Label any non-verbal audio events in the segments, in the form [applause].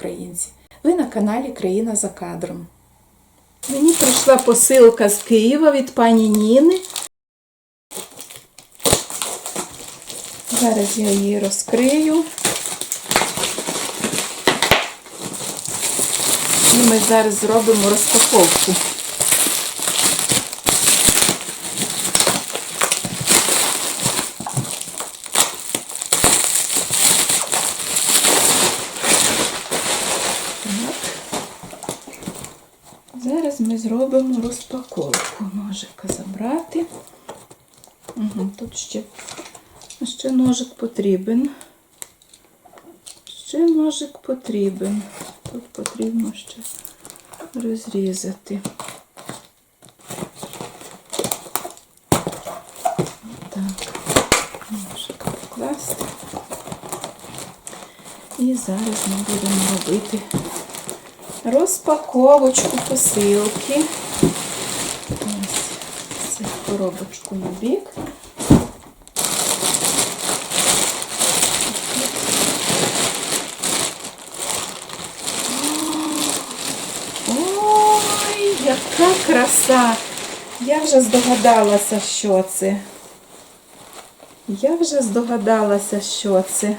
українці! Ви на каналі Країна за кадром. Мені прийшла посилка з Києва від пані Ніни. Зараз я її розкрию. І ми зараз зробимо розпаковку. Зараз ми зробимо розпаковку. Ножика забрати. Угу, тут ще, ще ножик потрібен. Ще ножик потрібен. Тут потрібно ще розрізати. Так, ножик покласти. І зараз ми будемо робити розпаковочку посилки. Ось цю коробочку на бік. Ой, яка краса! Я вже здогадалася, що це. Я вже здогадалася, що це.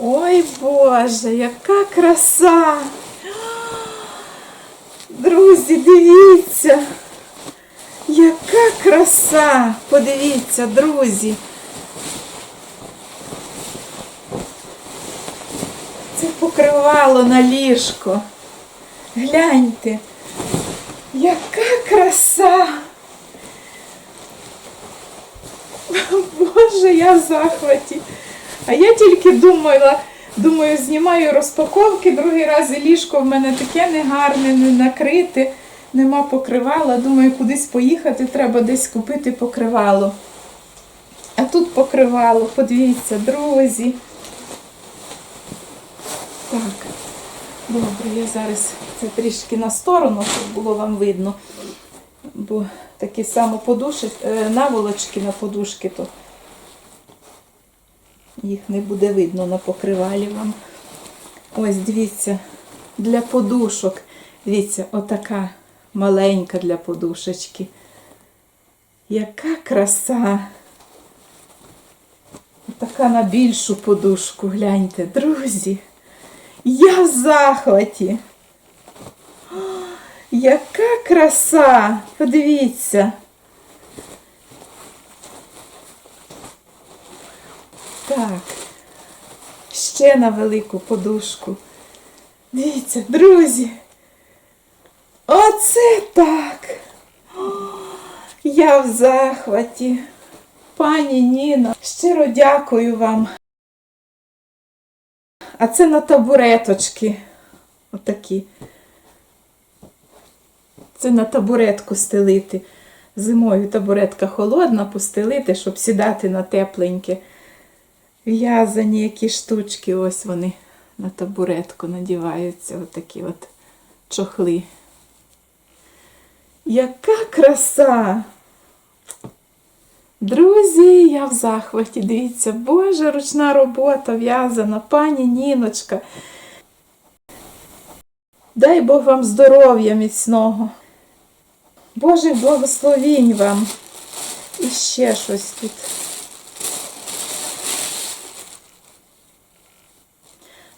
Ой Боже, яка краса! Друзі, дивіться! Яка краса! Подивіться, друзі! Це покривало на ліжко. Гляньте, яка краса! Боже, я в захваті. А я тільки думала, думаю, знімаю розпаковки, другий раз і ліжко в мене таке негарне, не накрите, нема покривала. Думаю, кудись поїхати, треба десь купити покривало. А тут покривало, подивіться, друзі. Так, добре, я зараз це трішки на сторону, щоб було вам видно. Бо такі само подушки, наволочки на подушки, то їх не буде видно на покривалі вам. Ось, дивіться, для подушок. Дивіться, отака маленька для подушечки. Яка краса! Така на більшу подушку, гляньте, друзі. Я в захваті. Яка краса! Подивіться. Так, ще на велику подушку. Дивіться, друзі. Оце так. Я в захваті. Пані Ніно, щиро дякую вам. А це на табуреточки. Отакі. Це на табуретку стелити. Зимою табуретка холодна, постелити, щоб сідати на тепленьке. В'язані які штучки, ось вони на табуретку надіваються, отакі от чохли. Яка краса! Друзі, я в захваті, дивіться, Боже, ручна робота в'язана, пані Ніночка. Дай Бог вам здоров'я міцного. Божих благословінь вам. І ще щось тут.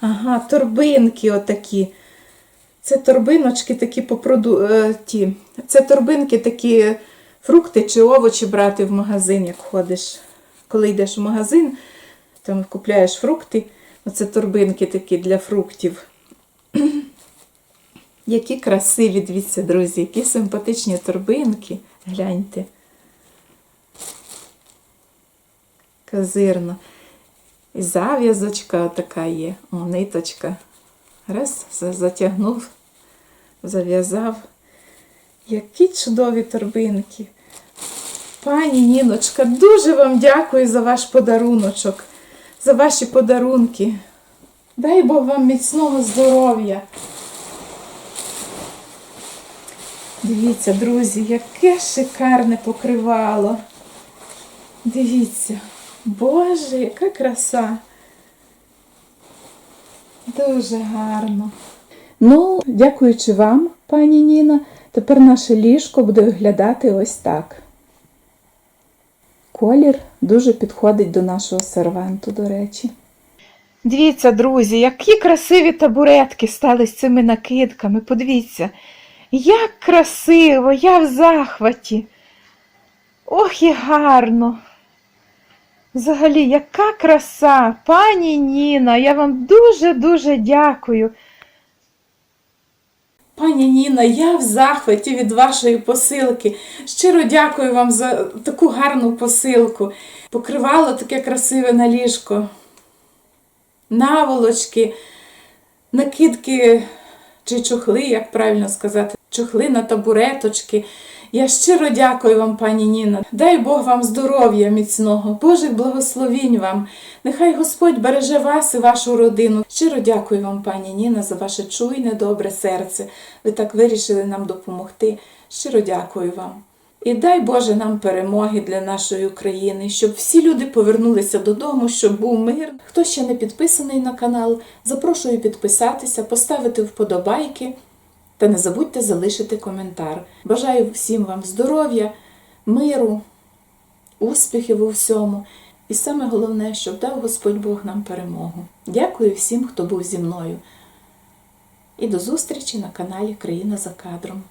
Ага, торбинки отакі. Це торбиночки такі по проду... е, ті. Це торбинки такі фрукти чи овочі брати в магазин, як ходиш. Коли йдеш в магазин, там купляєш фрукти. Оце торбинки такі для фруктів. [clears throat] Які красиві, дивіться, друзі, які симпатичні торбинки. Гляньте. Казирно. І зав'язочка така є. О, ниточка. Раз, затягнув, зав'язав. Які чудові торбинки. Пані Ніночка, дуже вам дякую за ваш подаруночок, за ваші подарунки. Дай Бог вам міцного здоров'я. Дивіться, друзі, яке шикарне покривало. Дивіться, Боже, яка краса. Дуже гарно. Ну, дякуючи вам, пані Ніна, тепер наше ліжко буде виглядати ось так. Колір дуже підходить до нашого серванту, до речі. Дивіться, друзі, які красиві табуретки стали з цими накидками. Подивіться, як красиво, я в захваті. Ох і гарно. Взагалі, яка краса, пані Ніна, я вам дуже-дуже дякую. Пані Ніна, я в захваті від вашої посилки. Щиро дякую вам за таку гарну посилку. Покривало таке красиве на ліжко. Наволочки, накидки чи чохли, як правильно сказати, чохли на табуреточки. Я щиро дякую вам, пані Ніна. Дай Бог вам здоров'я міцного, Божих благословінь вам. Нехай Господь береже вас і вашу родину. Щиро дякую вам, пані Ніна, за ваше чуйне, добре серце. Ви так вирішили нам допомогти. Щиро дякую вам. І дай Боже нам перемоги для нашої України, щоб всі люди повернулися додому, щоб був мир. Хто ще не підписаний на канал, запрошую підписатися, поставити вподобайки та не забудьте залишити коментар. Бажаю всім вам здоров'я, миру, успіхів у всьому. І саме головне, щоб дав Господь Бог нам перемогу. Дякую всім, хто був зі мною. І до зустрічі на каналі Країна за кадром.